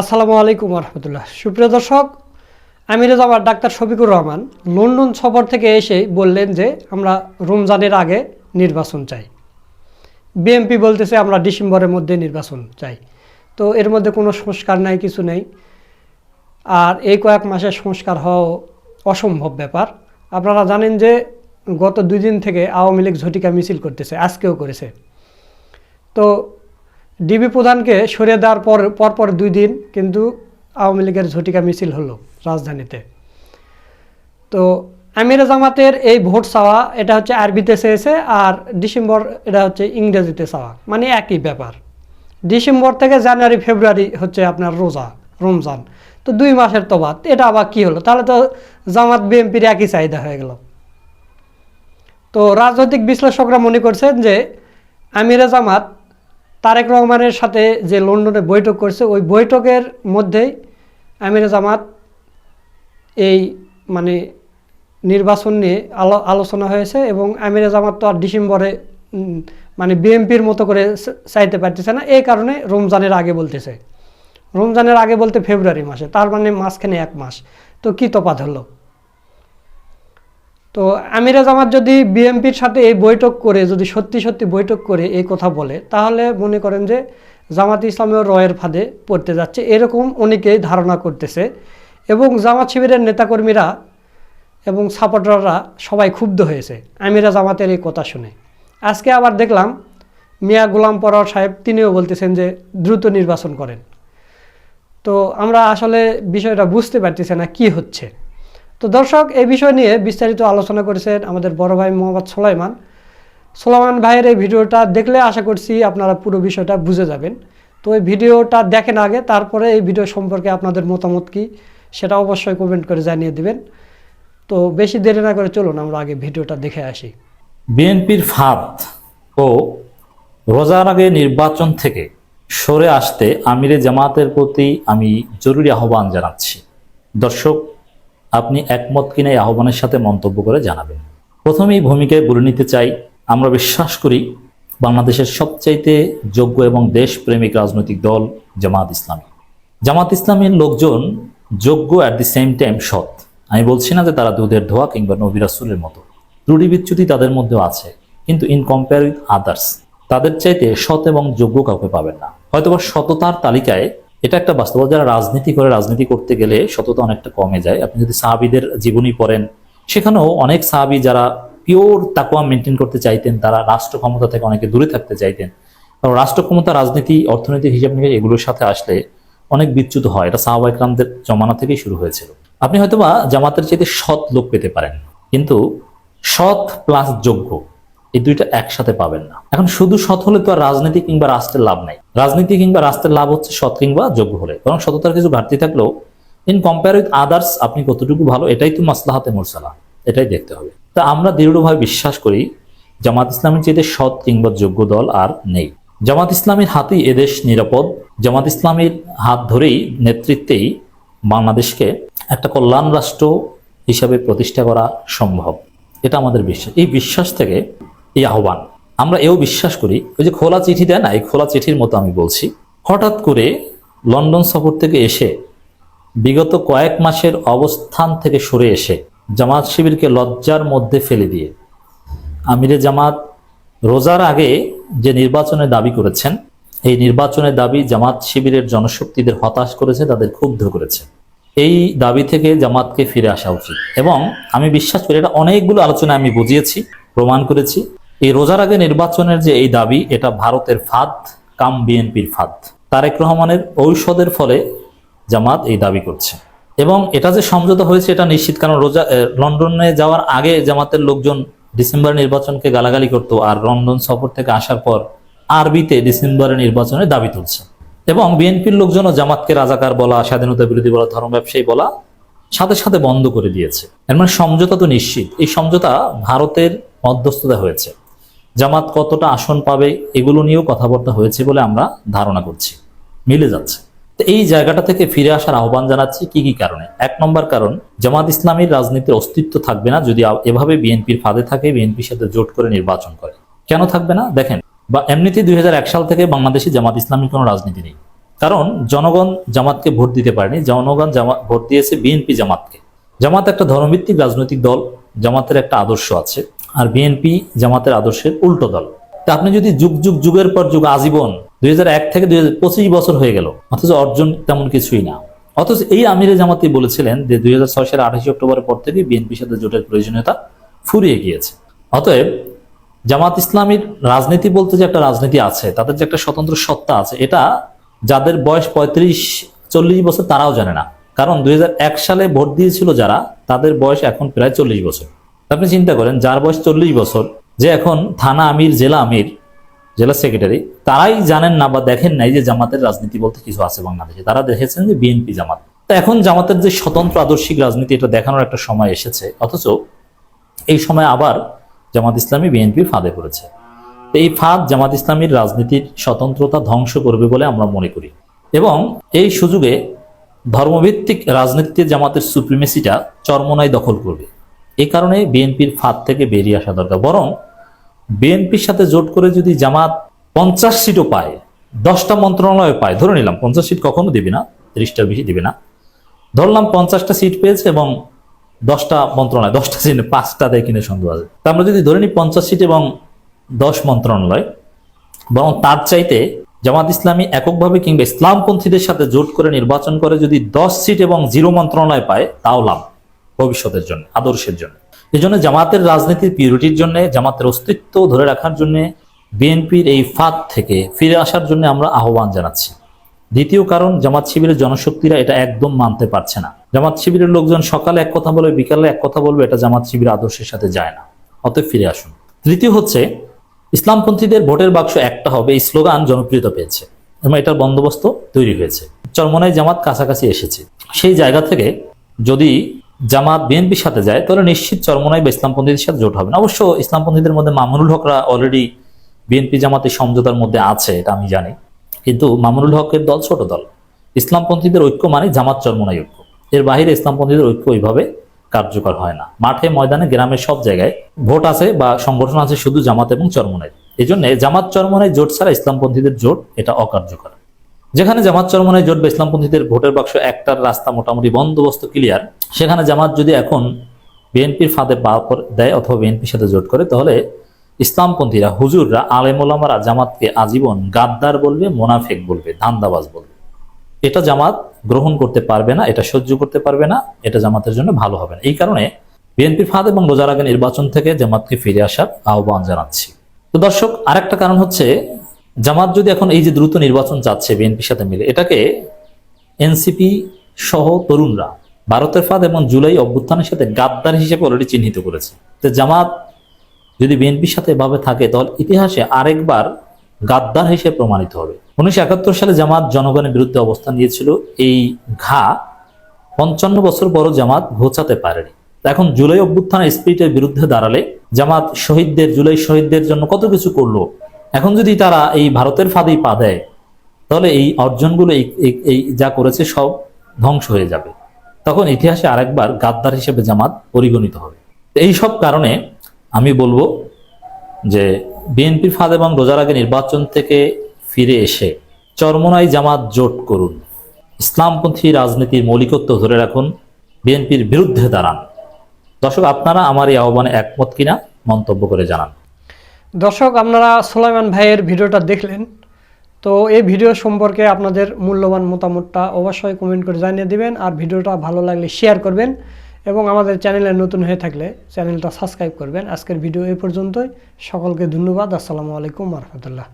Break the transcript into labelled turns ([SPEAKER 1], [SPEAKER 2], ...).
[SPEAKER 1] আসসালামু আলাইকুম রহমতুল্লাহ সুপ্রিয় দর্শক, আমি রেজাবার ডাক্তার শফিকুর রহমান। লন্ডন সফর থেকে এসে বললেন যে, আমরা রমজানের আগে নির্বাচন চাই। বিএমপি বলতেছে, আমরা ডিসেম্বরের মধ্যে নির্বাচন চাই। তো এর মধ্যে কোনো সংস্কার নাই, কিছু নেই। আর এই কয়েক মাসে সংস্কার হওয়া অসম্ভব ব্যাপার। আপনারা জানেন যে, গত দুই দিন থেকে আওয়ামী লীগ ঝটিকা মিছিল করতেছে, আজকেও করেছে। তো ডিবি প্রধানকে সরিয়ে দেওয়ার পর, পরপর দুই দিন কিন্তু আওয়ামী লীগের ঝটিকা মিছিল হলো রাজধানীতে। তো আমিরে জামাতের এই ভোট চাওয়া, এটা হচ্ছে আরবিতে চেয়েছে আর ডিসেম্বর, এটা হচ্ছে ইংরেজিতে চাওয়া মানে একই ব্যাপার। ডিসেম্বর থেকে জানুয়ারি, ফেব্রুয়ারি হচ্ছে আপনার রোজা, রমজান। তো দুই মাসের তফাৎ এটা আবার কি হলো? তাহলে তো জামাত, বিএনপির একই চাহিদা হয়ে গেল। তো রাজনৈতিক বিশ্লেষকরা মনে করছেন যে আমিরা জামাত তারেক রহমানের সাথে যে লন্ডনে বৈঠক করছে, ওই বৈঠকের মধ্যেই আমিরে জামাত এই মানে নির্বাচন নিয়ে আলো আলোচনা হয়েছে এবং আমিরে জামাত তো আর ডিসেম্বরে মানে বিএমপির মতো করে চাইতে পারতেছে না। এই কারণে রমজানের আগে বলতেছে। রমজানের আগে বলতে ফেব্রুয়ারি মাসে, তার মানে মাঝখানে এক মাস। তো কী তফাৎ হলো? তো আমিরা জামাত যদি বিএনপির সাথে এই বৈঠক করে, যদি সত্যি সত্যি বৈঠক করে এই কথা বলে, তাহলে মনে করেন যে জামাত ইসলামেও রয়ের ফাঁদে পড়তে যাচ্ছে। এরকম অনেকেই ধারণা করতেছে এবং জামাত শিবিরের নেতাকর্মীরা এবং সাপোর্টাররা সবাই ক্ষুব্ধ হয়েছে আমিরা জামাতের এই কথা শুনে। আজকে আবার দেখলাম মিয়া গোলাম পরোয়ার সাহেব, তিনিও বলতেছেন যে দ্রুত নির্বাচন করেন। তো আমরা আসলে বিষয়টা বুঝতে পারতেছি না কি হচ্ছে। তো দর্শক, এই বিষয় নিয়ে বিস্তারিত আলোচনা করেছেন আমাদের বড় ভাই মোহাম্মদ সোলাইমান। সোলাইমান ভাইয়ের এই ভিডিওটা দেখলে আশা করছি আপনারা পুরো বিষয়টা বুঝে যাবেন। তো এই ভিডিওটা দেখেন আগে, তারপরে এই ভিডিও সম্পর্কে আপনাদের মতামত কি সেটা অবশ্যই কমেন্ট করে জানিয়ে দিবেন। তো বেশি দেরি না করে চলুন, আমরা আগে ভিডিওটা দেখে আসি।
[SPEAKER 2] বিএনপির ফাঁদ ও রোজার আগে নির্বাচন থেকে সরে আসতে আমিরে জামাতের প্রতি আমি জরুরি আহ্বান জানাচ্ছি। দর্শক আপনি একমত কিনা এই আহ্বানের সাথে মন্তব্য করে জানাবেন। প্রথমেই ভূমিকায় বলে নিতে চাই, আমরা বিশ্বাস করি বাংলাদেশের সবচাইতে যোগ্য এবং দেশপ্রেমিক রাজনৈতিক দল জামাত ইসলামী। জামাত ইসলামের লোকজন যোগ্য অ্যাট দি সেম টাইম সৎ। আমি বলছি না যে তারা দুধের ধোয়া কিংবা নবী রাসূলের মতো। ত্রুটি বিচ্যুতি তাদের মধ্যেও আছে, কিন্তু ইন কম্পেয়ার উইথ আদার্স তাদের চাইতে সৎ এবং যোগ্য কাউকে পাবেন না। হয়তোবা সততার তালিকায় এটা একটা বাস্তবতা, যারা রাজনীতি করে রাজনীতি করতে গেলে সততা অনেকটা কমে যায়। আপনি যদি সাহাবিদের জীবনী পড়েন, সেখানেও অনেক সাহাবি যারা পিওর তাকুয়া মেনটেন করতে চাইতেন, তারা রাষ্ট্র ক্ষমতা থেকে অনেকে দূরে থাকতে চাইতেন। কারণ রাষ্ট্র ক্ষমতা, রাজনীতি, অর্থনৈতিক হিসাব নিকাশ এগুলোর সাথে আসলে অনেক বিচ্যুত হয়। এটা সাহাবা ইকরামদের জমানা থেকেই শুরু হয়েছিল। আপনি হয়তোবা জামাতের চাইতে সৎ লোক পেতে পারেন। কিন্তু সৎ প্লাস যোগ্য এই দুইটা একসাথে পাবেন না। এখন শুধু সৎ হলে তো আর রাজনীতি কিংবা রাষ্ট্রের লাভ নাই। রাজনীতি কিংবা রাষ্ট্রের লাভ হচ্ছে সৎ কিংবা যোগ্য হলে। বরং সততার কিছু ঘাটতি থাকলেও ইন কম্পেয়ার উইথ আদার্স আপনি কতটুকু ভালো, এটাই তো মাসলাহাতে মুরসালা। এটাই দেখতে হবে। তা আমরা দৃঢ়ভাবে বিশ্বাস করি, জামাত ইসলামের চাইতে সৎ কিংবা যোগ্য দল আর নেই। জামাত ইসলামের হাতেই এদেশ নিরাপদ। জামাত ইসলামের হাত ধরেই নেতৃত্বেই বাংলাদেশকে একটা কল্যাণ রাষ্ট্র হিসাবে প্রতিষ্ঠা করা সম্ভব। এটা আমাদের বিশ্বাস। এই বিশ্বাস থেকে এই আহ্বান। আমরা এও বিশ্বাস করি, ওই যে খোলা চিঠি দেয় না, এই খোলা চিঠির মতো আমি বলছি, হঠাৎ করে লন্ডন সফর থেকে এসে বিগত কয়েক মাসের অবস্থান থেকে সরে এসে জামাত শিবিরকে লজ্জার মধ্যে ফেলে দিয়ে আমিরে জামাত রোজার আগে যে নির্বাচনের দাবি করেছেন, এই নির্বাচনের দাবি জামাত শিবিরের জনশক্তিদের হতাশ করেছে, তাদের ক্ষুব্ধ করেছে। এই দাবি থেকে জামাতকে ফিরে আসা উচিত। এবং আমি বিশ্বাস করি, এটা অনেকগুলো আলোচনা আমি বুঝিয়েছি, প্রমাণ করেছি। এই রোজার আগে নির্বাচনের যে এই দাবি, এটা ভারতের ফাঁদ, কাম বিএনপির ফাঁদ। তারেক রহমানের ঔষধের ফলে জামাত এই দাবি করছে। এবং এটা যে সমঝোতা হয়েছে, এটা নিশ্চিত, কারণ রোজা লন্ডনে যাওয়ার আগে জামাতের লোকজন ডিসেম্বর নির্বাচনকে গালাগালি করত, আর লন্ডন সফর থেকে আসার পর আরবিতে ডিসেম্বরের নির্বাচনের দাবি তুলছে। এবং বিএনপির লোকজনও জামাতকে রাজাকার বলা, স্বাধীনতা বিরোধী বলা, ধর্ম ব্যবসায়ী বলা, সাথে সাথে বন্ধ করে দিয়েছে। এর মানে সমঝোতা তো নিশ্চিত। এই সমঝোতা ভারতের মধ্যস্থতা হয়েছে। জামাত কতটা আসন পাবে এগুলো নিয়েও কথাবার্তা হয়েছে বলে আমরা ধারণা করছি। মিলে যাচ্ছে। তো এই জায়গাটা থেকে ফিরে আসার আহ্বান জানাচ্ছি কি কি কারণে? এক নম্বর কারণ, জামাত ইসলামীর রাজনীতির অস্তিত্ব থাকবে না যদি এভাবে বিএনপির ফাঁদে থাকে, বিএনপির সাথে জোট করে নির্বাচন করে। কেন থাকবে না? দেখেন, বা এমনিতে দুই হাজার এক সাল থেকে বাংলাদেশে জামাত ইসলামী কোনো রাজনীতি নেই। কারণ জনগণ জামাতকে ভোট দিতে পারেনি, জনগণ জামাত ভোট দিয়েছে বিএনপি জামাতকে। জামাত একটা ধর্মভিত্তিক রাজনৈতিক দল, জামাতের একটা আদর্শ আছে। আর বিএনপি জামাতের আদর্শের উল্টো দল। তা আপনি যদি যুগ যুগ যুগের পর যুগ আজীবন দুই হাজার এক থেকে দুই হাজার পঁচিশ বছর হয়ে গেল, অথচ অর্জন তেমন কিছুই না। অথচ এই আমিরে জামাতি বলেছিলেন যে দুই সালের আঠাশে অক্টোবরের পর থেকে বিএনপির সাথে জোটের প্রয়োজনীয়তা ফুরিয়ে গিয়েছে। অতএব জামাত ইসলামীর রাজনীতি বলতে যে একটা রাজনীতি আছে, তাদের যে একটা স্বতন্ত্র সত্তা আছে, এটা যাদের বয়স পঁয়ত্রিশ, চল্লিশ বছর তারাও জানে না। কারণ দুই হাজার এক সালে ভোট দিয়েছিল যারা, তাদের বয়স এখন প্রায় চল্লিশ বছর। আপনি চিন্তা করেন, যার বয়স চল্লিশ বছর, যে এখন থানা আমির, জেলা আমির, জেলা সেক্রেটারি, তারাই জানেন না বা দেখেন নাই যে জামাতের রাজনীতি বলতে কিছু আছে বাংলাদেশে। তারা দেখেছেন যে বিএনপি জামাত। এখন জামাতের যে স্বতন্ত্র আদর্শিক রাজনীতি, এটা দেখানোর একটা সময় এসেছে। অথচ এই সময় আবার জামাত ইসলামী বিএনপির ফাঁদে পড়েছে। এই ফাঁদ জামাত ইসলামীর রাজনীতির স্বতন্ত্রতা ধ্বংস করবে বলে আমরা মনে করি। এবং এই সুযোগে ধর্মভিত্তিক রাজনীতিতে জামাতের সুপ্রিমেসিটা চরমনায় দখল করবে। এই কারণে বিএনপির ফাঁদ থেকে বেরিয়ে আসা দরকার। বরং বিএনপির সাথে জোট করে যদি জামাত পঞ্চাশ সিটও পায়, দশটা মন্ত্রণালয় পায়, ধরে নিলাম পঞ্চাশ সিট কখনো দেবে না, ত্রিশটার বেশি দেবে না। ধরলাম পঞ্চাশটা সিট পেয়েছে এবং দশটা মন্ত্রণালয়, দশটা সিট পাঁচটা দেয় কিনে সন্দেহ আছে। তা আমরা যদি ধরে নিই পঞ্চাশ সিট এবং দশ মন্ত্রণালয়, বরং তার চাইতে জামাত ইসলামী এককভাবে কিংবা ইসলামপন্থীদের সাথে জোট করে নির্বাচন করে যদি দশ সিট এবং জিরো মন্ত্রণালয় পায়, তাও লাভ। ভবিষ্যতের জন্য, আদর্শের জন্য। এই জন্য জামাতের রাজনীতির পিউরিটির জন্য, জামাতের অস্তিত্ব ধরে রাখার জন্য বিএনপির এই ফাঁদ থেকে ফিরে আসার জন্য আমরা আহ্বান জানাচ্ছি। দ্বিতীয় কারণ, জামাত শিবিরের জনশক্তিরা এটা একদম মানতে পারছে না। জামাত শিবিরের লোকজন সকালে এক কথা বলবে বিকালে এক কথা বলবে, এটা জামাত শিবির আদর্শের সাথে যায় না। অতএব ফিরে আসুন। তৃতীয় হচ্ছে, ইসলামপন্থীদের ভোটের বাক্স একটা হবে, এই স্লোগান জনপ্রিয়তা পেয়েছে। এবং এটার বন্দোবস্ত তৈরি হয়েছে। চরমনায় জামাত কাছাকাছি এসেছে। সেই জায়গা থেকে যদি জামাত বিএনপির সাথে যায়, তাহলে নিশ্চিত চরমনায় বা ইসলামপন্থীদের সাথে জোট হবে না। অবশ্য ইসলামপন্থীদের মধ্যে মামুনুল হকরা অলরেডি বিএনপি জামাতের সমঝোতার মধ্যে আছে, এটা আমি জানি। কিন্তু মামুনুল হকের দল ছোট দল। ইসলামপন্থীদের ঐক্য মানে জামাত চরমনাই ঐক্য। এর বাইরে ইসলামপন্থীদের ঐক্য ওইভাবে কার্যকর হয় না। মাঠে, ময়দানে, গ্রামের সব জায়গায় ভোট আছে বা সংগঠন আছে শুধু জামাত এবং চরমনাই। এই জন্য জামাত চরমনাই জোট ছাড়া ইসলামপন্থীদের জোট এটা অকার্যকর। যেখানে জামাত চরমনাই জোট বা ইসলামপন্থীদের ভোটের বাক্স একটার রাস্তা মোটামুটি বন্দোবস্ত ক্লিয়ার সেখানে জামাত যদি এখন বিএনপির ফাঁদে পা দেয় অথবা বিএনপির সাথে জোট করে, তাহলে ইসলামপন্থীরা, হুজুররা, আলেমোলামারা জামাতকে আজীবন গাদ্দার বলবে, মোনাফেক বলবে, ধান্দাবাজ বলবে। এটা জামাত গ্রহণ করতে পারবে না, এটা সহ্য করতে পারবে না, এটা জামাতের জন্য ভালো হবে না। এই কারণে বিএনপির ফাঁদ এবং রোজার আগে নির্বাচন থেকে জামাতকে ফিরে আসার আহ্বান জানাচ্ছি। তো দর্শক, আরেকটা কারণ হচ্ছে জামাত যদি এখন এই যে দ্রুত নির্বাচন চাচ্ছে বিএনপির সাথে মিলে, এটাকে এনসিপি সহ তরুণরা ভারতের ফাঁদ এবং জুলাই অভ্যুত্থানের সাথে গাদ্দার হিসেবে অলরেডি চিহ্নিত করেছে। তো জামাত যদি বিএনপির সাথে এভাবে থাকে, তাহলে ইতিহাসে আরেকবার গাদ্দার হিসেবে প্রমাণিত হবে। উনিশশো একাত্তর সালে জামাত জনগণের বিরুদ্ধে অবস্থান নিয়েছিল। এই ঘা পঞ্চান্ন বছর বড় জামাত ঘোচাতে পারেনি। এখন জুলাই অভ্যুত্থানের স্পিরিটের বিরুদ্ধে দাঁড়ালে জামাত শহীদদের, জুলাই শহীদদের জন্য কত কিছু করল এখন যদি তারা এই ভারতের ফাঁদেই পা দেয়, তাহলে এই অর্জনগুলো এই যা করেছে সব ধ্বংস হয়ে যাবে। তখন ইতিহাসে আরেকবার গাদ্দার হিসেবে জামাত পরিগণিত হবে। এই সব কারণে আমি বলব যে বিএনপির ফাঁদ এবং রোজার আগে নির্বাচন থেকে ফিরে এসে চরমনাই জামাত জোট করুন। ইসলামপন্থী রাজনীতির মৌলিকত্ব ধরে রাখুন, বিএনপির বিরুদ্ধে দাঁড়ান। দর্শক, আপনারা আমার এই আহ্বানে একমত কিনা মন্তব্য করে জানান।
[SPEAKER 1] দর্শক, আপনারা সোলাইমান ভাইয়ের ভিডিওটা দেখলেন। তো এই ভিডিও সম্পর্কে আপনাদের মূল্যবান মতামতটা অবশ্যই কমেন্ট করে জানিয়ে দিবেন আর ভিডিওটা ভালো লাগলে শেয়ার করবেন এবং আমাদের চ্যানেলে নতুন হয়ে থাকলে চ্যানেলটা সাবস্ক্রাইব করবেন। আজকের ভিডিও এই পর্যন্তই। সকলকে ধন্যবাদ। আসসালামু আলাইকুম রহমতুল্লাহ।